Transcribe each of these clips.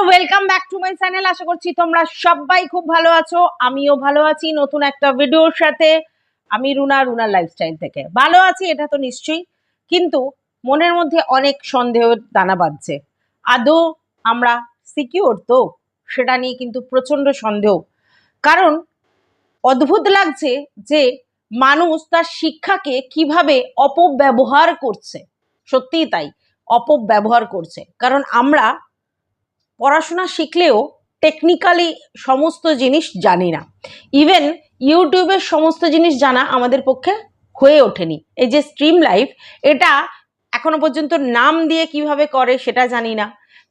বন্ধুরা welcome back to my channel আশা করছি তোমরা সবাই খুব ভালো আছো, আমিও ভালো আছি নতুন একটা ভিডিওর সাথে। আমি রুনা রুনার লাইফস্টাইল থেকে। ভালো আছি, এটা তো নিশ্চয়ই। কিন্তু মনের মধ্যে অনেক সন্দেহের দানা বাঁধছে। আদৌ আমরা সিকিওর তো? সেটা নিয়ে কিন্তু প্রচণ্ড সন্দেহ। কারণ অদ্ভুত লাগছে যে মানুষ তার শিক্ষাকে কীভাবে অপব্যবহার করছে। সত্যিই তাই, অপব্যবহার করছে। কারণ আমরা পড়াশোনা শিখলেও টেকনিক্যালি সমস্ত জিনিস জানি না। ইভেন ইউটিউবের সমস্ত জিনিস জানা আমাদের পক্ষে হয়ে ওঠেনি। এই যে স্ট্রিম লাইফ এটা এখনও পর্যন্ত নাম দিয়ে কীভাবে করে সেটা জানি না।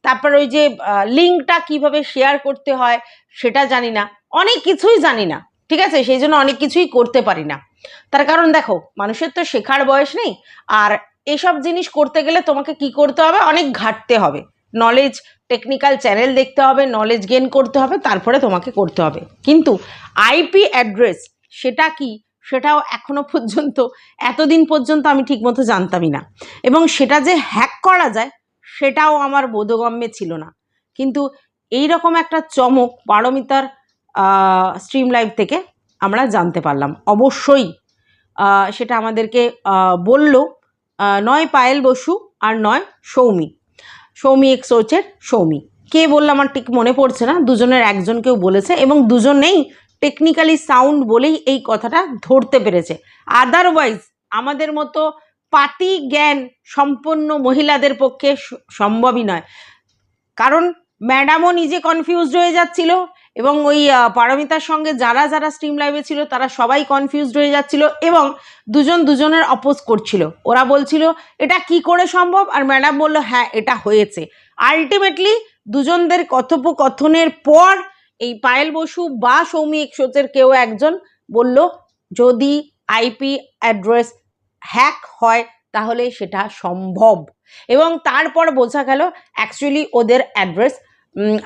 তারপর ওই যে লিঙ্কটা কীভাবে শেয়ার করতে হয় সেটা জানি না। অনেক কিছুই জানি না, ঠিক আছে? সেই জন্য অনেক কিছুই করতে পারি না। তার কারণ দেখো, মানুষের তো শেখার বয়স নেই, আর এসব জিনিস করতে গেলে তোমাকে কি করতে হবে? অনেক ঘাটতে হবে। নলেজ টেকনিক্যাল চ্যানেল দেখতে হবে নলেজ গেন করতে হবে, তারপরে তোমাকে করতে হবে। কিন্তু আইপি অ্যাড্রেস সেটা কি? সেটাও এখনও পর্যন্ত, এতদিন পর্যন্ত আমি ঠিকমতো জানতামই না। এবং সেটা যে হ্যাক করা যায়, সেটাও আমার বোধগম্যে ছিল না। কিন্তু এই রকম একটা চমক পারমিতার স্ট্রিম লাইভ থেকে আমরা জানতে পারলাম। অবশ্যই সেটা আমাদেরকে বলল নয় পায়েল বসু আর নয় সৌমি এক্স ওচের সৌমি। কে বলল আমার ঠিক মনে পড়ছে না, দুজনের একজন কেউ বলেছে এবং দুজনেই টেকনিক্যালি সাউন্ড বলেই এই কথাটা ধরতে পেরেছে। আদারওয়াইজ আমাদের মতো পাতি জ্ঞান সম্পন্ন মহিলাদের পক্ষে সম্ভবই নয়। কারণ ম্যাডামও নিজে কনফিউজড হয়ে যাচ্ছিল এবং ওই পারমিতার সঙ্গে যারা যারা স্ট্রিম লাইভে ছিল, তারা সবাই কনফিউজড হয়ে যাচ্ছিল এবং দুজন দুজনের অপোজ করছিল। ওরা বলছিল, এটা কি করে সম্ভব? আর ম্যাডাম বলল হ্যাঁ এটা হয়েছে। আলটিমেটলি দুজনদের কথোপকথনের পর এই পায়েল বসু বা সৌমি এক্সোচের কেউ একজন বলল, যদি আইপি অ্যাড্রেস হ্যাক হয়, তাহলে সেটা সম্ভব। এবং তারপর বোঝা গেল অ্যাকচুয়ালি ওদের অ্যাড্রেস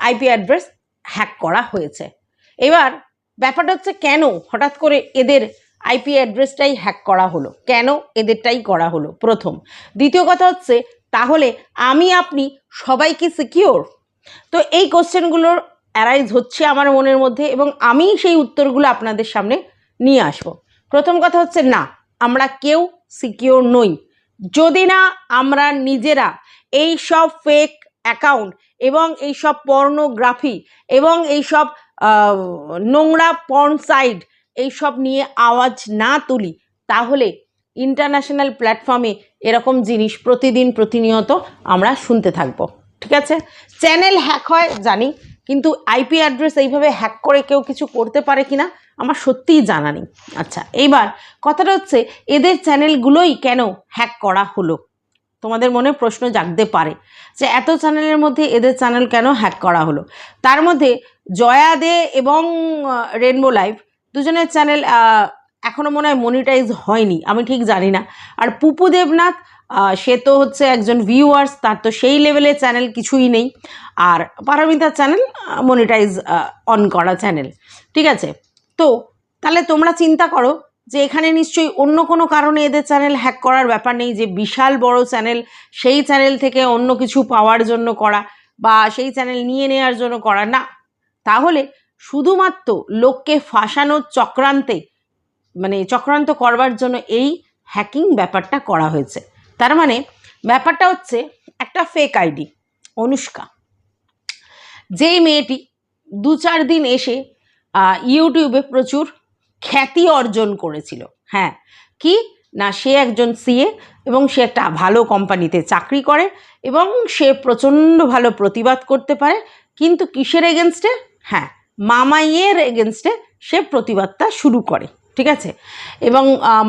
আইপি অ্যাড্রেস হ্যাক করা হয়েছে। এবার ব্যাপারটা হচ্ছে কেন হঠাৎ করে এদের আইপি অ্যাড্রেসটাই হ্যাক করা হলো? কেন এদেরটাই করা হলো? প্রথম। দ্বিতীয় কথা হচ্ছে, তাহলে আমি, আপনি সবাই কি সিকিওর তো এই কোশ্চেনগুলোর অ্যারাইজ হচ্ছে আমার মনের মধ্যে এবং আমি সেই উত্তরগুলো আপনাদের সামনে নিয়ে আসব। প্রথম কথা হচ্ছে, না, আমরা কেউ সিকিওর নই। যদি না, আমরা নিজেরা এই সব ফেক অ্যাকাউন্ট এবং এই সব পর্নোগ্রাফি এবং এই সব নোংরা পর্ন সাইট এইসব নিয়ে আওয়াজ না তুলি, তাহলে ইন্টারন্যাশনাল প্ল্যাটফর্মে এরকম জিনিস প্রতিদিন প্রতিনিয়ত আমরা শুনতে থাকব। ঠিক আছে? চ্যানেল হ্যাক হয়, জানি, কিন্তু আইপি অ্যাড্রেস এইভাবে হ্যাক করে কেউ কিছু করতে পারে কিনা, আমার সত্যিই জানা নেই। আচ্ছা এইবার কথাটা হচ্ছে, এদের চ্যানেলগুলোই কেন হ্যাক করা হলো? তোমাদের মনে প্রশ্ন জাগতে পারে যে এত চ্যানেলের মধ্যে এদের চ্যানেল কেন হ্যাক করা হলো? তার মধ্যে জয়া দে এবং রেনবো লাইভ দুজনের চ্যানেল এখনও মনে হয় মনিটাইজ হয়নি, আমি ঠিক জানি না। আর পুপু দেবনাথ সে তো হচ্ছে একজন ভিউয়ার্স তার তো সেই লেভেলের চ্যানেল কিছুই নেই। আর পারমিতার চ্যানেল মনিটাইজ অন করা চ্যানেল। ঠিক আছে? তো তাহলে তোমরা চিন্তা করো যে এখানে নিশ্চয়ই অন্য কোনো কারণে এদের চ্যানেল হ্যাক করার ব্যাপার নেই, যে বিশাল বড় চ্যানেল সেই চ্যানেল থেকে অন্য কিছু পাওয়ার জন্য করা বা সেই চ্যানেল নিয়ে নেওয়ার জন্য করা, না। তাহলে শুধুমাত্র লোককে ফাঁসানোর চক্রান্তে মানে চক্রান্ত করবার জন্য এই হ্যাকিং ব্যাপারটা করা হয়েছে। তার মানে ব্যাপারটা হচ্ছে একটা ফেক আইডি অনুষ্কা। যেই মেয়েটি দু চার দিন এসে ইউটিউবে প্রচুর খ্যাতি অর্জন করেছিল। হ্যাঁ কি? না, সে একজন সিএ এবং সে একটা ভালো কোম্পানিতে চাকরি করে এবং সে প্রচণ্ড ভালো প্রতিবাদ করতে পারে, কিন্তু কিসের এগেনস্টে হ্যাঁ মামাইয়ের এগেনস্টে সে প্রতিবাদটা শুরু করে, ঠিক আছে? এবং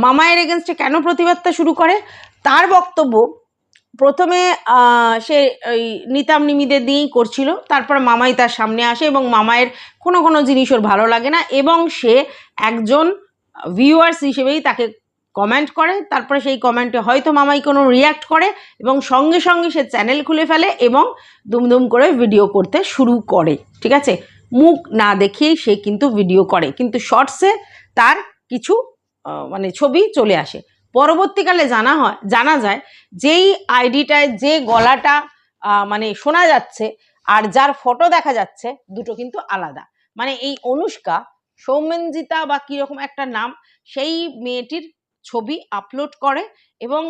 মামায়ের এগেনস্টে কেন প্রতিবাদটা শুরু করে? তার বক্তব্য প্রথমে সে ওই নিতাম নিমিদের দিয়েই করছিল। তারপর মামাই তার সামনে আসে এবং মামায়ের কোনো কোনো জিনিস ওর ভালো লাগে না এবং সে একজন ভিউয়ার্স হিসেবেই তাকে কমেন্ট করে। তারপরে সেই কমেন্টে হয়তো মামাই কোনো রিয়াক্ট করে এবং সঙ্গে সঙ্গে সে চ্যানেল খুলে ফেলে এবং দুমদুম করে ভিডিও করতে শুরু করে। ঠিক আছে? মুখ না দেখিয়েই সে কিন্তু ভিডিও করে। কিন্তু শর্টসে তার কিছু মানে ছবি চলে আসে। পরবর্তীকালে জানা হয়, জানা যায় যেই আইডিটায় যে গলাটা মানে শোনা যাচ্ছে আর যার ফটো দেখা যাচ্ছে দুটো কিন্তু আলাদা। মানে এই অনুষ্কা, সৌমেনজিতা বা কীরকম একটা নাম, সেই মেয়েটির ছবি আপলোড করে এবং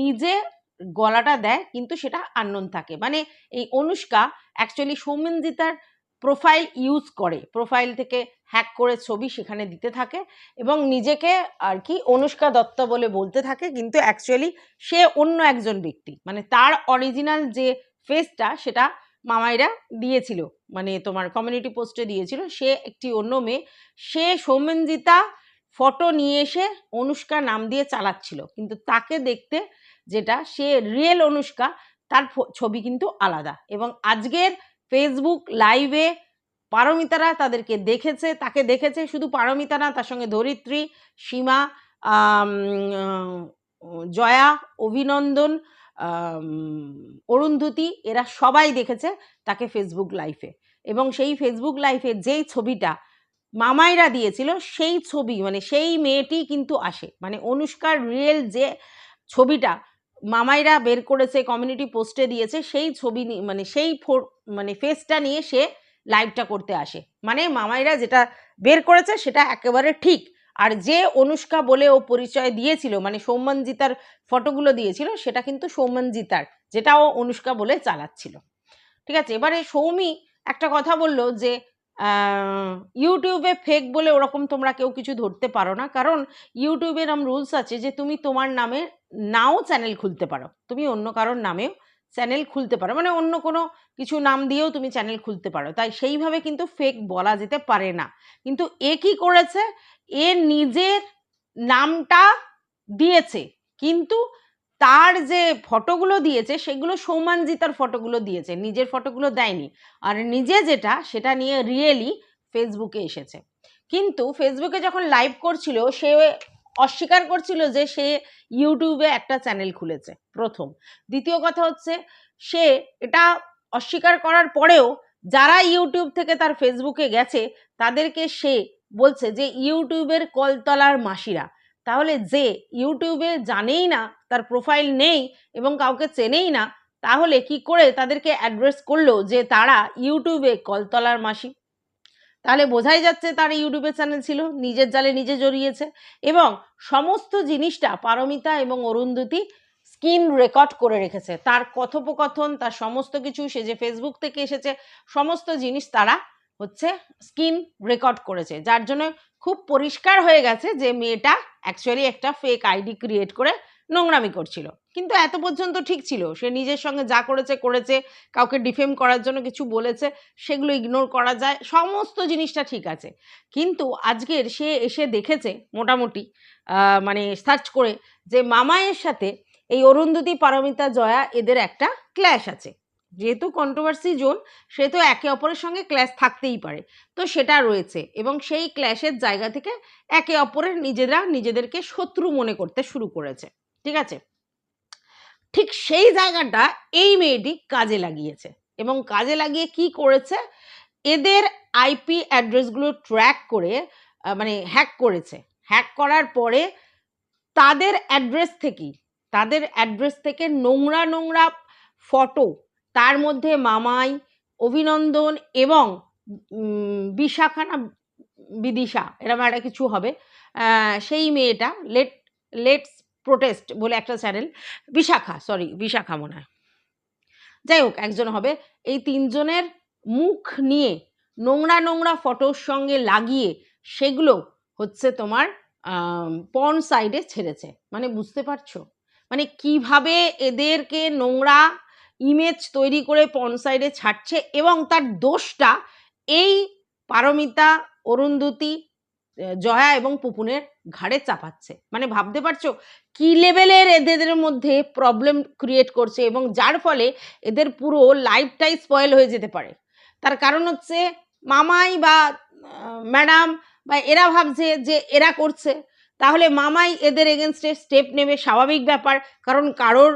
নিজে গলাটা দেয় কিন্তু সেটা আননোন থাকে। মানে এই অনুষ্কা অ্যাকচুয়ালি সৌমেনজিতার প্রোফাইল ইউজ করে প্রোফাইল থেকে হ্যাক করে ছবি সেখানে দিতে থাকে এবং নিজেকে আর কি অনুষ্কা দত্ত বলে বলতে থাকে, কিন্তু অ্যাকচুয়ালি সে অন্য একজন ব্যক্তি। মানে তার অরিজিনাল যে ফেসটা সেটা মামাইরা দিয়েছিল মানে তোমার কমিউনিটি পোস্টে দিয়েছিল। সে একটি অন্য মেয়ে, সে সৌমেনজিতা ফটো নিয়ে এসে অনুষ্কা নাম দিয়ে চালাচ্ছিল। কিন্তু তাকে দেখতে যেটা, সে রিয়েল অনুষ্কা, তার ছবি কিন্তু আলাদা। এবং আজকের ফেসবুক লাইভে পারমিতারা তাদেরকে দেখেছে, তাকে দেখেছে। শুধু পারমিতা না, তার সঙ্গে ধরিত্রী, সীমা জয়া, অভিনন্দন অরুন্ধতি, এরা সবাই দেখেছে তাকে ফেসবুক লাইফে এবং সেই ফেসবুক লাইফে যেই ছবিটা মামাইরা দিয়েছিল, সেই ছবি মানে সেই মেয়েটি কিন্তু আসে। মানে অনুষ্কার রিয়েল যে ছবিটা মামাইরা বের করেছে কমিউনিটি পোস্টে দিয়েছে, সেই ছবি মানে সেই ফো- মানে ফেসটা নিয়ে সে লাইভটা করতে আসে। মানে মামাইরা যেটা বের করেছে সেটা একেবারে ঠিক। আর যে অনুষ্কা বলে ও পরিচয় দিয়েছিল মানে সৌমনজিতার ফটোগুলো দিয়েছিল, সেটা কিন্তু সৌমনজিতার যেটা ও অনুষ্কা বলে চালাচ্ছিল। ঠিক আছে, এবারে সৌমি একটা কথা বলল যে ইউটিউবে ফেক বলে ওরকম তোমরা কেউ কিছু ধরতে পারো না। কারণ ইউটিউবে এরম রুলস আছে যে, তুমি তোমার নামে নাও চ্যানেল খুলতে পারো। তুমি অন্য কারোর নামেও চ্যানেল খুলতে পারো। মানে অন্য কোনো কিছু নাম দিয়েও তুমি চ্যানেল খুলতে পারো। তাই সেইভাবে কিন্তু ফেক বলা যেতে পারে না। কিন্তু এ কি করেছে? এ নিজের নামটা দিয়েছে। কিন্তু তার যে ফটোগুলো দিয়েছে, সেগুলো সৌমানজিতার ফটোগুলো দিয়েছে, নিজের ফটোগুলো দেয়নি। আর নিজে যেটা, সেটা নিয়ে রিয়েলি ফেসবুকে এসেছে। কিন্তু ফেসবুকে যখন লাইভ করছিল, সে অস্বীকার করছিল যে সে ইউটিউবে একটা চ্যানেল খুলেছে, প্রথম। দ্বিতীয় কথা হচ্ছে, সে এটা অস্বীকার করার পরেও যারা ইউটিউব থেকে তার ফেসবুকে গেছে, তাদেরকে সে বলছে যে ইউটিউবের কলতলার মাসিরা তাহলে যে ইউটিউবে জানেই না, তার প্রোফাইল নেই এবং কাউকে চেনেই না, তাহলে কি করে তাদেরকে অ্যাড্রেস করল যে তারা ইউটিউবে কলতলার মাসি? তাহলে বোঝাই যাচ্ছে তার ইউটিউবে চ্যানেল ছিল, নিজের জালে নিজে জড়িয়েছে এবং সমস্ত জিনিসটা পারমিতা এবং অরুন্ধতি স্ক্রিন রেকর্ড করে রেখেছে। তার কথোপকথন, তার সমস্ত কিছু, সে যে ফেসবুক থেকে এসেছে, সমস্ত জিনিস তারা হচ্ছে স্ক্রিন রেকর্ড করেছে, যার জন্য খুব পরিষ্কার হয়ে গেছে যে মেয়েটা অ্যাকচুয়ালি একটা ফেক আইডি ক্রিয়েট করে নোংরামি করছিল। কিন্তু এত পর্যন্ত ঠিক ছিল, সে নিজের সঙ্গে যা করেছে করেছে, কাউকে ডিফেম করার জন্য কিছু বলেছে, সেগুলো ইগনোর করা যায়, সমস্ত জিনিসটা ঠিক আছে। কিন্তু আজকের সে এসে দেখেছে মোটামুটি মানে সার্চ করে যে মামায়ের সাথে এই অরুন্ধতী, পারমিতা, জয়া এদের একটা ক্ল্যাশ আছে। যেহেতু কন্ট্রোভার্সি জোন সেহেতু একে অপরের সঙ্গে ক্ল্যাশ থাকতেই পারে। তো সেটা রয়েছে এবং সেই ক্ল্যাশের জায়গা থেকে একে অপরের নিজেরা নিজেদেরকে শত্রু মনে করতে শুরু করেছে। ঠিক আছে? ঠিক সেই জায়গাটা এই মেয়েটি কাজে লাগিয়েছে এবং কাজে লাগিয়ে কি করেছে? এদের আইপি অ্যাড্রেসগুলো ট্র্যাক করে মানে হ্যাক করেছে। হ্যাক করার পরে তাদের অ্যাড্রেস থেকেই, তাদের অ্যাড্রেস থেকে নোংরা নোংরা ফটো তার মধ্যে মামাই, অভিনন্দন এবং বিশাখা না বিদিশা, এরকম একটা কিছু হবে। সেই মেয়েটা, লেট, লেটস প্রোটেস্ট বলে একটা চ্যানেল, বিশাখা সরি বিশাখা মনে হয়। যাই হোক, একজন হবে। এই তিনজনের মুখ নিয়ে নোংরা নোংরা ফটোর সঙ্গে লাগিয়ে সেগুলো হচ্ছে তোমার পন সাইডে ছেড়েছে। মানে বুঝতে পারছ? মানে কীভাবে এদেরকে নোংরা ইমেজ তৈরি করে পন সাইডে ছাড়ছে এবং তার দোষটা এই পারমিতা, অরুন্ধতী জয়া এবং পুপুনের ঘাড়ে চাপাচ্ছে। মানে ভাবতে পারছ কি লেভেলের এদের মধ্যে প্রবলেম ক্রিয়েট করছে এবং যার ফলে এদের পুরো লাইফটাই স্পয়েল হয়ে যেতে পারে। তার কারণ হচ্ছে মামাই বা ম্যাডাম বা এরা ভাবছে যে এরা করছে। তাহলে মামাই এদের এগেনস্টে স্টেপ নেবে, স্বাভাবিক ব্যাপার। কারণ কারোর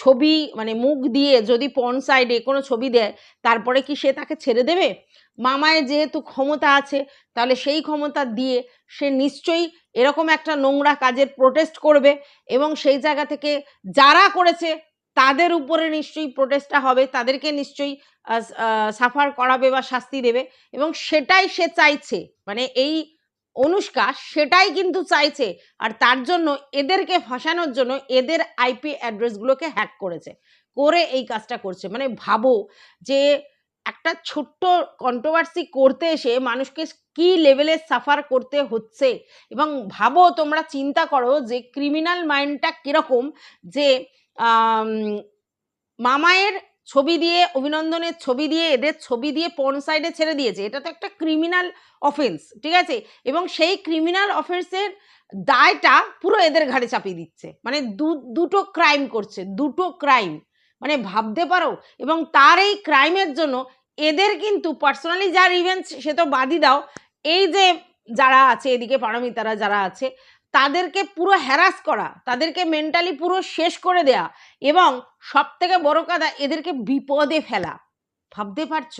ছবি মানে মুখ দিয়ে যদি পন সাইডে কোনো ছবি দেয়, তারপরে কি সে তাকে ছেড়ে দেবে? মামায় যেহেতু ক্ষমতা আছে, তাহলে সেই ক্ষমতা দিয়ে সে নিশ্চয়ই এরকম একটা নোংরা কাজের প্রোটেস্ট করবে এবং সেই জায়গা থেকে যারা করেছে, তাদের উপরে নিশ্চয়ই প্রোটেস্টটা হবে, তাদেরকে নিশ্চয়ই সাফার করাবে বা শাস্তি দেবে এবং সেটাই সে চাইছে। মানে এই অনুষ্কা সেটাই কিন্তু চাইছে আর তার জন্য এদেরকে ফাঁসানোর জন্য এদের আইপি অ্যাড্রেসগুলোকে হ্যাক করেছে, করে এই কাজটা করছে। মানে ভাবো যে একটা ছোট্ট কন্ট্রোভার্সি করতে এসে মানুষকে কি লেভেলে সাফার করতে হচ্ছে? এবং ভাবো তোমরা চিন্তা করো যে ক্রিমিনাল মাইন্ডটা কীরকম? যে মামায়ের ছবি দিয়ে, অভিনন্দনের ছবি দিয়ে, এদের ছবি দিয়ে পর্ন সাইডে ছেড়ে দিয়েছে। এটা তো একটা ক্রিমিনাল অফেন্স ঠিক আছে? এবং সেই ক্রিমিনাল অফেন্সের দায়টা পুরো এদের ঘাড়ে চাপিয়ে দিচ্ছে। মানে দু- দুটো ক্রাইম করছে, দুটো ক্রাইম মানে ভাবতে পারো? এবং তার এই ক্রাইমের জন্য এদের কিন্তু পার্সোনালি যা রিভেঞ্জ সে তো বাদই দাও। এই যে যারা আছে, এদিকে পারমিতারা যারা আছে তাদেরকে পুরো হ্যারাস করা, তাদেরকে মেন্টালি পুরো শেষ করে দেয়া এবং সব থেকে বড় কথা, এদেরকে বিপদে ফেলা। ভাবতে পারছ?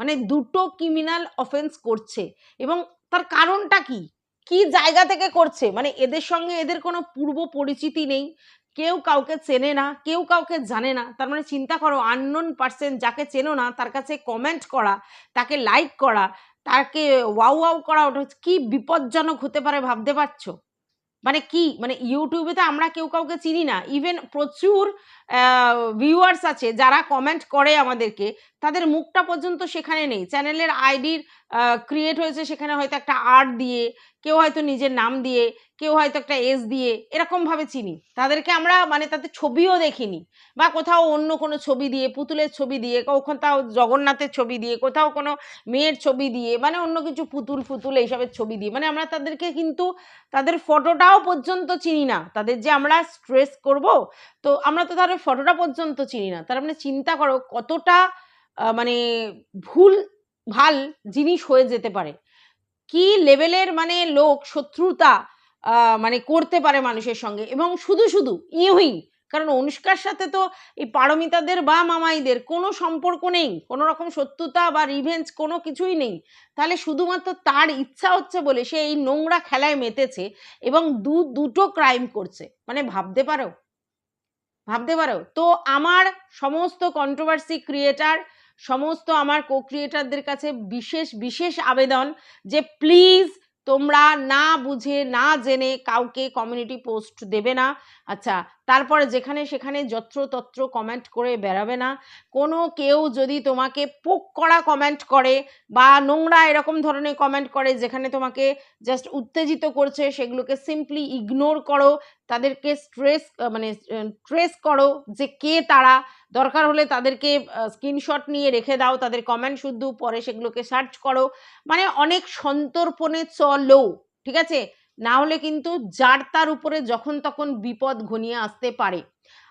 মানে দুটো ক্রিমিনাল অফেন্স করছে এবং তার কারণটা কি? কি জায়গা থেকে করছে? মানে এদের সঙ্গে এদের কোনো পূর্ব পরিচিতি নেই। কেউ কাউকে চেনে না, কেউ কাউকে জানে না। তার মানে চিন্তা করো আননোন পার্সন যাকে চেনো না, তার কাছে কমেন্ট করা, তাকে লাইক করা, তাকে ওয়াও ওয়াও করা, ওটা কি বিপজ্জনক হতে পারে ভাবতে পারছ? মানে কি? মানে ইউটিউবে তো আমরা কেউ কাউকে চিনি না। ইভেন প্রচুর ভিউয়ার্স আছে, যারা কমেন্ট করে আমাদেরকে, তাদের মুখটা পর্যন্ত সেখানে নেই। চ্যানেলের আইডির ক্রিয়েট হয়েছে সেখানে হয়তো একটা আর্ট দিয়ে, কেউ হয়তো নিজের নাম দিয়ে, কেউ হয়তো একটা এস দিয়ে এরকমভাবে চিনি। তাদেরকে আমরা মানে তাদের ছবিও দেখিনি বা কোথাও অন্য কোনো ছবি দিয়ে, পুতুলের ছবি দিয়ে কোথাও জগন্নাথের ছবি দিয়ে, কোথাও কোনো মেয়ের ছবি দিয়ে মানে অন্য কিছু পুতুল ফুতুল এইসবের ছবি দিয়ে মানে আমরা তাদেরকে কিন্তু তাদের ফটোটাও পর্যন্ত চিনি না। তাদের যে আমরা স্ট্রেস করব, তো আমরা তো তাদের ফটোটা পর্যন্ত চিনি না। তার মানে চিন্তা করো কতটা মানে ভুল, ভালো জিনিস হয়ে যেতে পারে। কি লেভেলের মানে লোক শত্রুতা মানে করতে পারে মানুষের সঙ্গে? এবং শুধু শুধু ইউই কারণ অনুষ্কার সাথে তো এই পারমিতাদের বা মামাইদের কোনো সম্পর্ক নেই, কোনো রকম শত্রুতা বা রিভেঞ্জ কোনো কিছুই নেই। তাহলে শুধুমাত্র তার ইচ্ছা হচ্ছে বলে সে এই নোংরা খেলায় মেতেছে এবং দু, দুটো ক্রাইম করছে। মানে ভাবতে পারো? ভাবতে পারো? তো আমার সমস্ত কন্ট্রোভার্সি ক্রিয়েটার সমস্ত আমার কো ক্রিয়েটারদের কাছে বিশেষ বিশেষ আবেদন যে প্লিজ তোমরা না বুঝে, না জেনে কাউকে কমিউনিটি পোস্ট দেবে না। আচ্ছা তারপরে যেখানে সেখানে যত্রতত্র কমেন্ট করে বেরাবে না। কোনো কেউ যদি তোমাকে পোক করা কমেন্ট করে বা নোংরা এরকম ধরনের কমেন্ট করে যেখানে তোমাকে জাস্ট উত্তেজিত করছে, সেগুলোকে সিম্পলি ইগনোর করো, তাদেরকে স্ট্রেস মানে ট্রেস করো যে কে তারা। দরকার হলে তাদেরকে স্ক্রিনশট নিয়ে রেখে দাও, তাদের কমেন্ট শুদ্ধ পরে সেগুলোকে সার্চ করো। মানে অনেক সন্তর্পণে চলো, ঠিক আছে? না হলে কিন্তু যার তার উপরে যখন তখন বিপদ ঘনিয়ে আসতে পারে।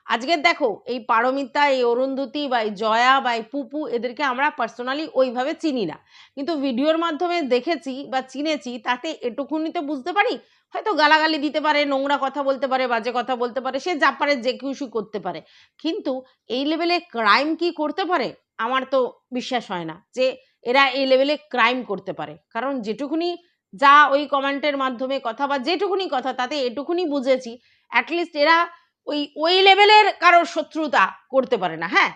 আজকে দেখো, এই পারমিতা, এই অরুন্ধতি বা এই জয়া বা এই পুপু এদেরকে আমরা পার্সোনালি ওইভাবে চিনি না। কিন্তু ভিডিওর মাধ্যমে দেখেছি বা চিনেছি, তাতে এটুকুনি তো বুঝতে পারি, হয়তো গালাগালি দিতে পারে, নোংরা কথা বলতে পারে, বাজে কথা বলতে পারে, সে যা পারে যে খুশি করতে পারে। কিন্তু এই লেভেলে ক্রাইম কি করতে পারে? আমার তো বিশ্বাস হয় না যে এরা এই লেভেলে ক্রাইম করতে পারে। কারণ যেটুকুনি যা ওই কমেন্টের মাধ্যমে কথা বা যেটুকুনি কথা, তাতে এটুকুনি বুঝেছি অ্যাটলিস্ট এরা ওই ওই লেভেলের কারোর শত্রুতা করতে পারে না হ্যাঁ?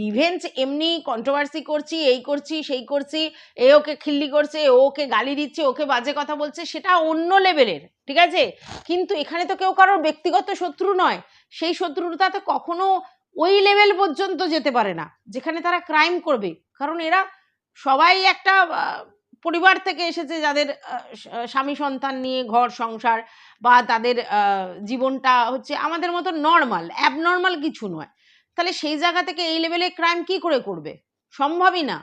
রিভেঞ্জ এমনি কন্ট্রোভার্সি করছি, এই করছি, সেই করছি, এ ওকে খিল্লি করছে, ও ওকে গালি দিচ্ছে, ওকে বাজে কথা বলছে, সেটা অন্য লেভেলের ঠিক আছে? কিন্তু এখানে তো কেউ কারোর ব্যক্তিগত শত্রু নয়, সেই শত্রুতা তো কখনো ওই লেভেল পর্যন্ত যেতে পারে না, যেখানে তারা ক্রাইম করবে, কারণ এরা সবাই একটা পরিবার থেকে এসেছে যাদের স্বামী সন্তান নিয়ে ঘর, সংসার বা তাদের জীবনটা হচ্ছে আমাদের মতো নর্মাল অ্যাবনর্মাল কিছু নয়। তাহলে সেই জায়গা থেকে এই লেভেলে ক্রাইম কি করে করবে? সম্ভবই না।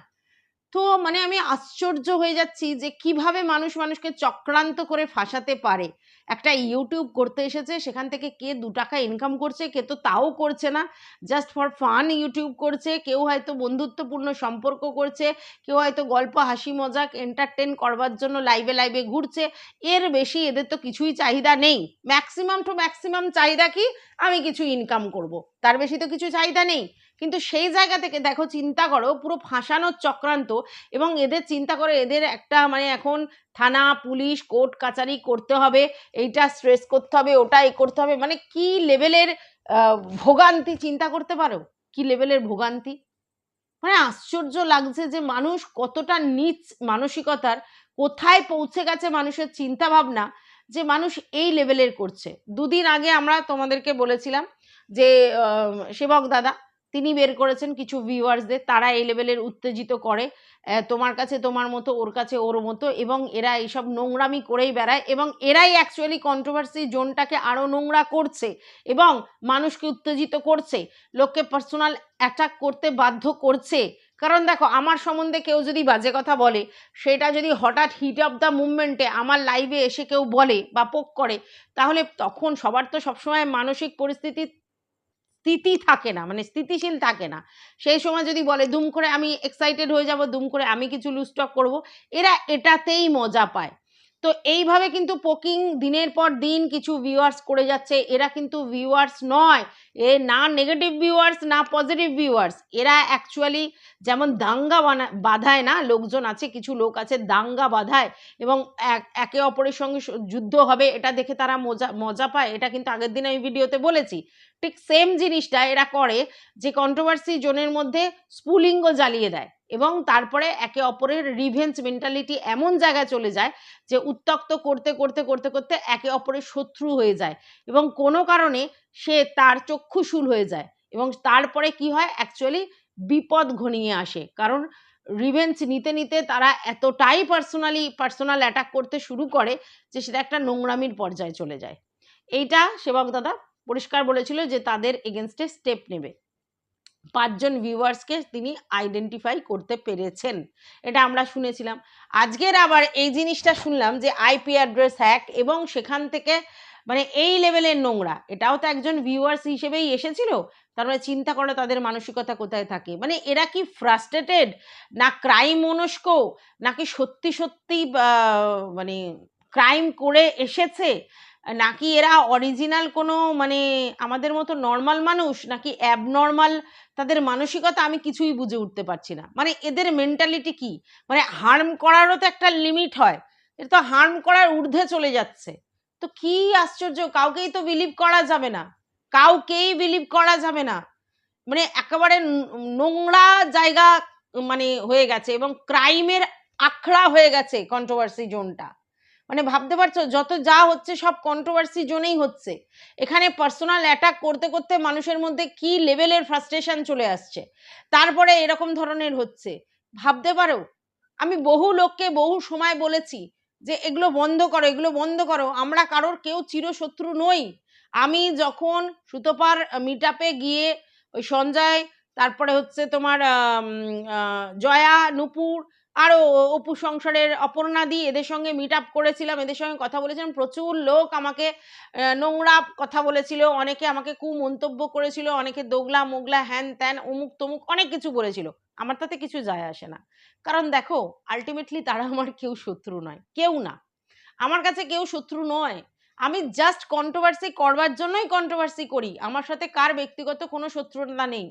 তো মানে আমি আশ্চর্য হয়ে যাচ্ছি যে কীভাবে মানুষ মানুষকে চক্রান্ত করে ফাঁসাতে পারে। একটা ইউটিউব করতে এসেছে, সেখান থেকে কে দু টাকা ইনকাম করছে, কে তো তাও করছে না। জাস্ট ফর ফান ইউটিউব করছে, কেউ হয়তো বন্ধুত্বপূর্ণ সম্পর্ক করছে, কেউ হয়তো গল্প, হাসি, মজাক এন্টারটেন করবার জন্য লাইভে লাইভে ঘুরছে। এর বেশি এদের তো কিছুই চাহিদা নেই। ম্যাক্সিমাম টু ম্যাক্সিমাম চাহিদা কি? আমি কিছু ইনকাম করব। তার বেশি তো কিছু চাহিদা নেই। কিন্তু সেই জায়গা থেকে দেখো চিন্তা করো, পুরো ফাঁসানোর চক্রান্ত এবং এদের চিন্তা করে এদের একটা মানে এখন থানা, পুলিশ, কোর্ট, কাচারি করতে হবে, এইটা স্ট্রেস করতে হবে, ওটা এ করতে হবে মানে কি লেভেলের ভোগান্তি চিন্তা করতে পারো? কি লেভেলের ভোগান্তি? মানে আশ্চর্য লাগছে যে মানুষ কতটা নিচ মানসিকতার, কোথায় পৌঁছে গেছে মানুষের চিন্তা ভাবনা যে মানুষ এই লেভেলের করছে। দুদিন আগে আমরা তোমাদেরকে বলেছিলাম যে সেবক দাদা তিনি বের করেছেন কিছু ভিউয়ার্সদের তারা এই লেভেলের উত্তেজিত করে তোমার কাছে তোমার মতো, ওর কাছে ওর মতো এবং এরা এইসব নোংরামি করেই বেড়ায় এবং এরাই অ্যাকচুয়ালি কন্ট্রোভার্সি জোনটাকে আরও নোংরা করছে এবং মানুষকে উত্তেজিত করছে, লোককে পার্সোনাল অ্যাটাক করতে বাধ্য করছে। কারণ দেখো, আমার সম্বন্ধে কেউ যদি বাজে কথা বলে, সেটা যদি হঠাৎ হিট অফ দ্য মুভমেন্টে আমার লাইভে এসে কেউ বলে বা পোক করে, তাহলে তখন সবার তো সবসময় মানসিক পরিস্থিতি স্থিতি থাকে না মানে স্থিতিশীল থাকে না। সেই সময় যদি বলে, দুম করে আমি এক্সাইটেড হয়ে যাব, দুম করে আমি কিছু লুজ টক করব, এরা এটাতেই মজা পায়। তো এইভাবে কিন্তু পোকিং দিনের পর দিন কিছু ভিউয়ার্স করে যাচ্ছে। এরা কিন্তু ভিউয়ার্স নয়, এ না নেগেটিভ ভিউয়ার্স না পজিটিভ ভিউয়ার্স এরা অ্যাকচুয়ালি যেমন দাঙ্গা বানা, বাধায় না, লোকজন আছে, কিছু লোক আছে, দাঙ্গা বাধায় এবং এক- অপরের সঙ্গে যুদ্ধ হবে, এটা দেখে তারা মজা মজা পায়। এটা কিন্তু আগের দিন আমি ভিডিওতে বলেছি। ঠিক সেম জিনিসটা এরা করে যে কন্ট্রোভার্সি জোনের মধ্যে স্পুলিঙ্গ জ্বালিয়ে দেয়। এবং তারপরে একে অপরের রিভেঞ্জ মেন্টালিটি এমন জায়গায় চলে যায় যে উত্তক্ত করতে করতে করতে করতে একে অপরের শত্রু হয়ে যায় এবং কোনো কারণে সে তার চক্ষুশূল হয়ে যায় এবং তারপরে কি হয়? অ্যাকচুয়ালি বিপদ ঘনিয়ে আসে। কারণ রিভেঞ্জ নিতে নিতে তারা এতটাই পার্সোনালি পার্সোনাল অ্যাটাক করতে শুরু করে যে সেটা একটা নোংরামির পর্যায়ে চলে যায়। এইটা সেবক দাদা পরিষ্কার বলেছিল যে তাদের এগেনস্টে স্টেপ নেবে। পাঁচজন ভিউয়ার্সকে তিনি আইডেন্টিফাই করতে পেরেছেন। এটা আমরা শুনেছিলাম। আজকের আবার এই জিনিসটা শুনলাম যে আইপি অ্যাড্রেস হ্যাক এবং সেখান থেকে মানে এই লেভেলের নোংরা। এটাও তো একজন ভিউয়ার্স হিসেবেই এসেছিল। তার মানে চিন্তা করো তাদের মানসিকতা কোথায় থাকে? মানে এরা কি ফ্রাস্ট্রেটেড না ক্রাইম মনস্ক, নাকি সত্যি সত্যি মানে ক্রাইম করে এসেছে? নাকি এরা অরিজিনাল কোনো মানে আমাদের মতো নর্মাল মানুষ, নাকি অ্যাবনর্মাল তাদের মানসিকতা আমি কিছুই বুঝে উঠতে পারছি না। মানে এদের মেন্টালিটি কি? মানে হার্ম করারও তো একটা লিমিট হয় এটা তো হার্ম করার ঊর্ধ্বে চলে যাচ্ছে। তো কি আশ্চর্য, কাউকেই তো বিলিভ করা যাবে না, কাউকেই বিলিভ করা যাবে না। মানে একেবারে নোংরা জায়গা মানে হয়ে গেছে এবং ক্রাইমের আখড়া হয়ে গেছে কন্ট্রোভার্সি জোনটা মানে ভাবতে পারছ, যত যা হচ্ছে সব কন্ট্রোভার্সি জোনেই হচ্ছে। এখানে পার্সোনাল অ্যাটাক করতে করতে মানুষের মধ্যে কি লেভেলের ফ্রাস্ট্রেশন চলে আসছে? তারপরে এরকম ধরনের হচ্ছে। ভাবতে পারো, আমি বহু লোককে বহু সময় বলেছি যে এগুলো বন্ধ করো, এগুলো বন্ধ করো, আমরা কারোর কেউ চিরশত্রু নই। আমি যখন সুতোপার মিট গিয়ে ওই সঞ্জয়, তারপরে হচ্ছে তোমার জয়া, নুপুর আরও অপু সংসারের অপর্ণাদি এদের সঙ্গে মিট আপ করেছিলাম, এদের সঙ্গে কথা বলেছিলাম। প্রচুর লোক আমাকে নোংরা কথা বলেছিল, অনেকে আমাকে কু মন্তব্য করেছিল, অনেকে দোগলা মোগলা হ্যান ত্যান, অমুক তমুক অনেক কিছু বলেছিল। আমার তাতে কিছু যায় আসে না। কারণ দেখো আলটিমেটলি তারা আমার কেউ শত্রু নয়, কেউ না। আমার কাছে কেউ শত্রু নয়। আমি জাস্ট কন্ট্রোভার্সি করবার জন্যই কন্ট্রোভার্সি করি। আমার সাথে কার ব্যক্তিগত কোনো শত্রুতা নেই।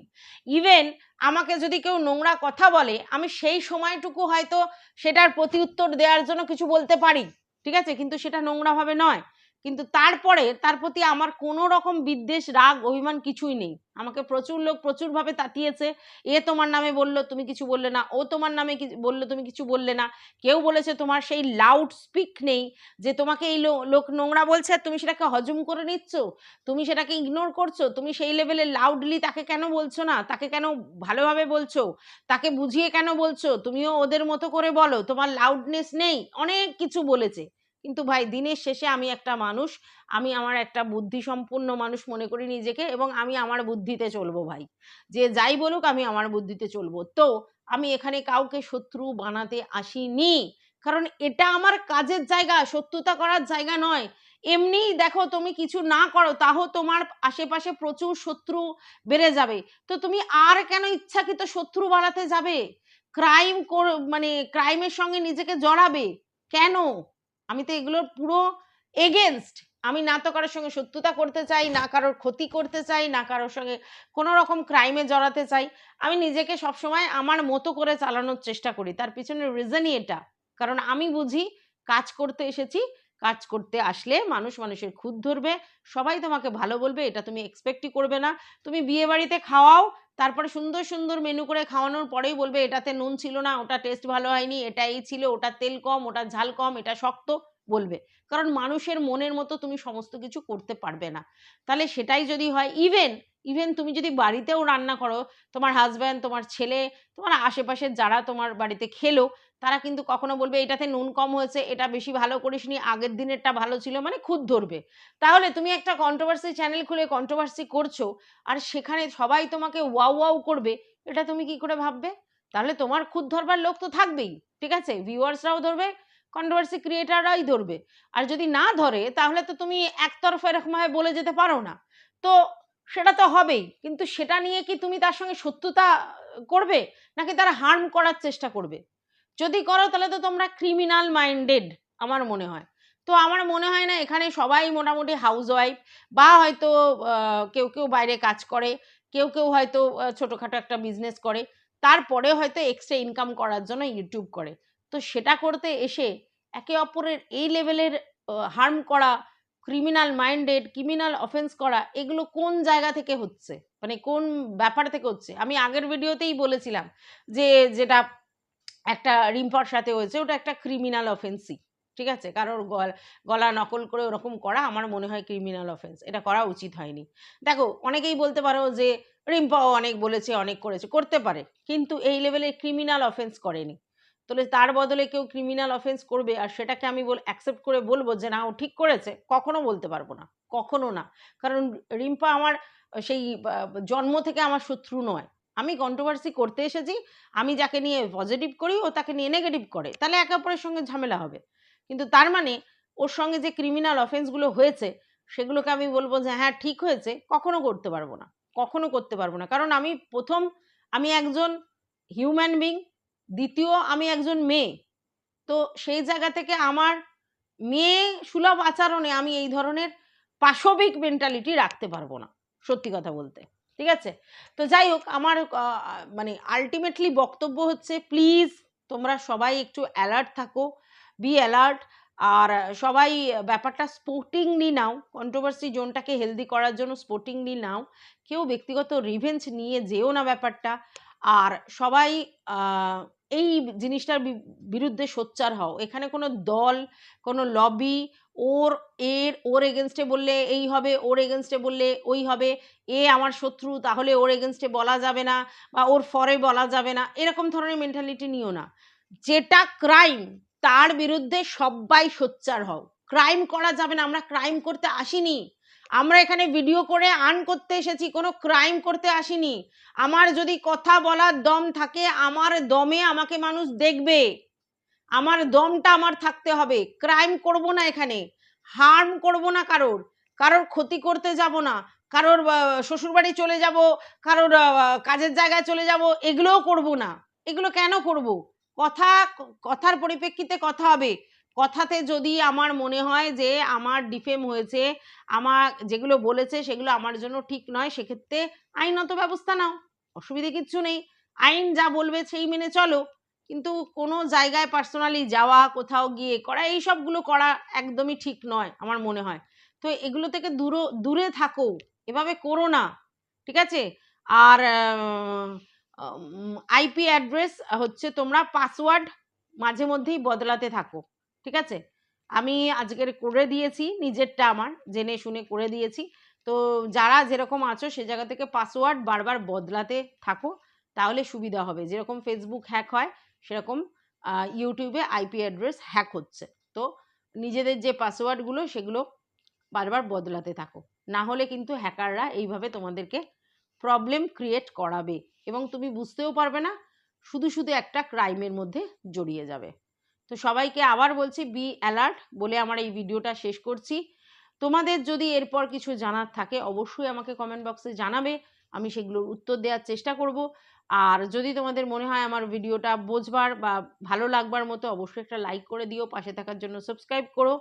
ইভেন আমাকে যদি কেউ নোংরা কথা বলে, আমি সেই সময়টুকু হয়তো সেটার প্রতি উত্তর দেওয়ার জন্য কিছু বলতে পারি। ঠিক আছে? কিন্তু সেটা নোংরাভাবে নয়। কিন্তু তারপরে তার প্রতি আমার কোনো রকম বিদ্বেষ, রাগ, অভিমান কিছুই নেই। আমাকে প্রচুর লোক প্রচুরভাবে তাতিয়েছে এ তোমার নামে বলল, তুমি কিছু বললে না। ও তোমার নামে বলল, তুমি কিছু বললে না। কেউ বলেছে, তোমার সেই লাউড স্পিক নেই যে তোমাকে এই লোক নোংরা বলছে আর তুমি সেটাকে হজম করে নিচ্ছ? তুমি সেটাকে ইগনোর করছ? তুমি সেই লেভেলে লাউডলি তাকে কেন বলছো না? তাকে কেন ভালোভাবে বলছো? তাকে বুঝিয়ে কেন বলছো? তুমিও ওদের মতো করে বলো। তোমার লাউডনেস নেই। অনেক কিছু বলেছে। কিন্তু ভাই, দিনের শেষে আমি একটা মানুষ, আমি আমার একটা বুদ্ধি সম্পূর্ণ মানুষ মনে করি নিজেকে এবং আমি আমার বুদ্ধিতে চলবো ভাই। যে যাই বলুক আমি আমার বুদ্ধিতে চলবো। তো আমি এখানে কাউকে শত্রু বানাতে আসিনি। কারণ এটা আমার কাজের জায়গা শত্রুতা করার জায়গা নয়। এমনিই দেখো তুমি কিছু না করো তাও তোমার আশেপাশে প্রচুর শত্রু বেড়ে যাবে। তো তুমি আর কেন ইচ্ছাকৃত শত্রু বাড়াতে যাবে? ক্রাইম মানে ক্রাইমের সঙ্গে নিজেকে জড়াবে? কেন? আমি তো এগুলোর পুরো এগেনস্ট আমি না তো কারোর সঙ্গে শত্রুতা করতে চাই, না কারোর ক্ষতি করতে চাই, না কারোর সঙ্গে কোনো রকম ক্রাইমে জড়াতে চাই। আমি নিজেকে সবসময় আমার মতো করে চালানোর চেষ্টা করি। তার পিছনে রিজনই এটা। কারণ আমি বুঝি কাজ করতে এসেছি, কাজ করতে আসলে মানুষ মানুষের খুদ ধরবে। সবাই তোমাকে ভালো বলবে, এটা তুমি এক্সপেক্টই করবে না। তুমি বিয়ে বাড়িতে খাওয়াও তারপরে সুন্দর সুন্দর মেনু করে খাওয়ানোর পরেই বলবে, এটাতে নুন ছিল না, ওটা টেস্ট ভালো হয়নি এটা এই ছিল, ওটা তেল কম, ওটা ঝাল কম, এটা শক্ত, বলবে। কারণ মানুষের মনের মতো তুমি সমস্ত কিছু করতে পারবে না। তাহলে সেটাই যদি হয় ইভেন ইভেন তুমি যদি বাড়িতেও রান্না করো, তোমার হাজব্যান্ড তোমার ছেলে, তোমার আশেপাশের যারা তোমার বাড়িতে খেলো, তারা কিন্তু কখনো বলবে, এটাতে নুন কম হয়েছে, এটা বেশি ভালো করিসনি, আগের দিনেরটা ভালো ছিল। মানে খুদ ধরবে। তাহলে তুমি একটা কন্ট্রোভার্সি চ্যানেল খুলে কন্ট্রোভার্সি করছ, আর সেখানে সবাই তোমাকে ওয়াও ওয়াও করবে, এটা তুমি কি করে ভাববে? তাহলে তোমার খুদ ধরবার লোক তো থাকবেই, ঠিক আছে? ভিউয়ার্সরাও ধরবে কন্ট্রোভার্সি ক্রিয়েটাররাই ধরবে। আর যদি না ধরে, তাহলে তো তুমি একতরফা এরকমভাবে বলে যেতে পারো না। তো সেটা তো হবেই। কিন্তু সেটা নিয়ে কি তুমি তার সঙ্গে শত্রুতা করবে? নাকি তারা হার্ম করার চেষ্টা করবে? যদি করো তাহলে তো তোমরা ক্রিমিনাল মাইন্ডেড আমার মনে হয়। তো আমার মনে হয় না এখানে সবাই মোটামুটি হাউস ওয়াইফ বা হয়তো কেউ কেউ বাইরে কাজ করে, কেউ কেউ হয়তো ছোটোখাটো একটা বিজনেস করে, তারপরে হয়তো এক্সট্রা ইনকাম করার জন্য ইউটিউব করে। তো সেটা করতে এসে একে অপরের এই লেভেলের হার্ম করা ক্রিমিনাল মাইন্ডেড ক্রিমিনাল অফেন্স করা, এগুলো কোন জায়গা থেকে হচ্ছে? মানে কোন ব্যাপার থেকে হচ্ছে? আমি আগের ভিডিওতেই বলেছিলাম যে যেটা একটা রিম্পার সাথে হয়েছে, ওটা একটা ক্রিমিনাল অফেন্সই ঠিক আছে? কারোর গল- গলা নকল করে ওরকম করা আমার মনে হয় ক্রিমিনাল অফেন্স এটা করা উচিত হয়নি। দেখো, অনেকেই বলতে পারো যে রিম্পাও অনেক বলেছে, অনেক করেছে, করতে পারে, কিন্তু এই লেভেলের ক্রিমিনাল অফেন্স করেনি। তাহলে তার বদলে কেউ ক্রিমিনাল অফেন্স করবে আর সেটাকে আমি বল অ্যাকসেপ্ট করে বলব যে না, ও ঠিক করেছে, কখনো বলতে পারব না, কখনো না। কারণ রিম্পা আমার সেই জন্ম থেকে আমার শত্রু নয়। আমি কন্ট্রোভার্সি করতে এসেছি, আমি যাকে নিয়ে পজিটিভ করি, ও তাকে নিয়ে নেগেটিভ করে, তাহলে একে অপরের সঙ্গে ঝামেলা হবে। কিন্তু তার মানে ওর সঙ্গে যে ক্রিমিনাল অফেন্সগুলো হয়েছে, সেগুলোকে আমি বলব যে হ্যাঁ ঠিক হয়েছে, কখনো করতে পারব না, কখনো করতে পারব না। কারণ আমি প্রথম, আমি একজন হিউম্যান বিং দ্বিতীয় আমি একজন মেয়ে। তো সেই জায়গা থেকে আমার মেয়ে সুলভ আচরণে আমি এই ধরনের পাশবিক মেন্টালিটি রাখতে পারব না, সত্যি কথা বলতে। ঠিক আছে? তো যাই হোক, আমার মানে আলটিমেটলি বক্তব্য হচ্ছে প্লিজ তোমরা সবাই একটু অ্যালার্ট থাকো বি অ্যালার্ট আর সবাই ব্যাপারটা স্পোর্টিংলি নাও। কন্ট্রোভার্সি জোনটাকে হেলদি করার জন্য স্পোর্টিংলি নাও। কেউ ব্যক্তিগত রিভেঞ্জ নিয়ে যেও না ব্যাপারটা। আর সবাই এই জিনিসটার বিরুদ্ধে সোচ্চার হও। এখানে কোনো দল, কোনো লবি ওর, এর, ওর এগেনস্টে বললে এই হবে, ওর এগেনস্টে বললে ওই হবে, এ আমার শত্রু, তাহলে ওর এগেনস্টে বলা যাবে না বা ওর ফরে বলা যাবে না, এরকম ধরনের মেন্টালিটি নিও না। যেটা ক্রাইম তার বিরুদ্ধে সবাই সোচ্চার হও। ক্রাইম করা যাবে না, আমরা ক্রাইম করতে আসিনি। আমরা এখানে ভিডিও করে আর্ন করতে এসেছি, কোনো ক্রাইম করতে আসিনি। আমার যদি কথা বলার দম থাকে, আমার দমে আমাকে মানুষ দেখবে। আমার দমটা আমার থাকতে হবে। ক্রাইম করব না এখানে। হার্ম করব না কারোর। কারোর ক্ষতি করতে যাব না। কারোর শ্বশুরবাড়ি চলে যাব, কারোর কাজের জায়গায় চলে যাব, এগুলোও করব না। এগুলো কেন করব? কথা, কথার পরিপ্রেক্ষিতে কথা হবে। কথাতে যদি আমার মনে হয় যে আমার ডিফেম হয়েছে, আমার যেগুলো বলেছে সেগুলো আমার জন্য ঠিক নয়, সেক্ষেত্রে আইনত ব্যবস্থা নাও। অসুবিধে কিচ্ছু নেই। আইন যা বলবে সেই মেনে চলো। কিন্তু কোনো জায়গায় পার্সোনালি যাওয়া, কোথাও গিয়ে করা, এই সবগুলো করা একদমই ঠিক নয় আমার মনে হয়। তো এগুলো থেকে দূর, দূরে থাকো। এভাবে করো না। ঠিক আছে? আর আইপি অ্যাড্রেস হচ্ছে তোমরা পাসওয়ার্ড মাঝে মধ্যেই বদলাতে থাকো। ঠিক আছে? আমি আজকের করে দিয়েছি, নিজেরটা আমার, জেনে শুনে করে দিয়েছি। তো যারা যেরকম আছো সে জায়গা থেকে পাসওয়ার্ড বারবার বদলাতে থাকো, তাহলে সুবিধা হবে। যেরকম ফেসবুক হ্যাক হয়, সেরকম ইউটিউবে আইপি অ্যাড্রেস হ্যাক হচ্ছে। তো নিজেদের যে পাসওয়ার্ডগুলো সেগুলো বারবার বদলাতে থাকো। না হলে কিন্তু হ্যাকাররা এইভাবে তোমাদেরকে প্রবলেম ক্রিয়েট করাবে এবং তুমি বুঝতেও পারবে না, শুধু শুধু একটা ক্রাইমের মধ্যে জড়িয়ে যাবে। তো সবাইকে আবার বলছি বি অ্যালার্ট বলে আমার এই ভিডিওটা শেষ করছি। তোমাদের যদি এরপর কিছু জানার থাকে, অবশ্যই আমাকে কমেন্ট বক্সে জানাবে। আমি সেগুলোর উত্তর দেওয়ার চেষ্টা করব। আর যদি তোমাদের মনে হয় আমার ভিডিওটা বোঝবার বা ভালো লাগবার মতো, অবশ্যই একটা লাইক করে দিও, পাশে থাকার জন্য সাবস্ক্রাইব করো।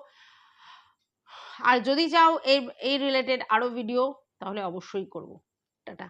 আর যদি চাও এই এই রিলেটেড আরও ভিডিও তাহলে অবশ্যই করব। টাটা।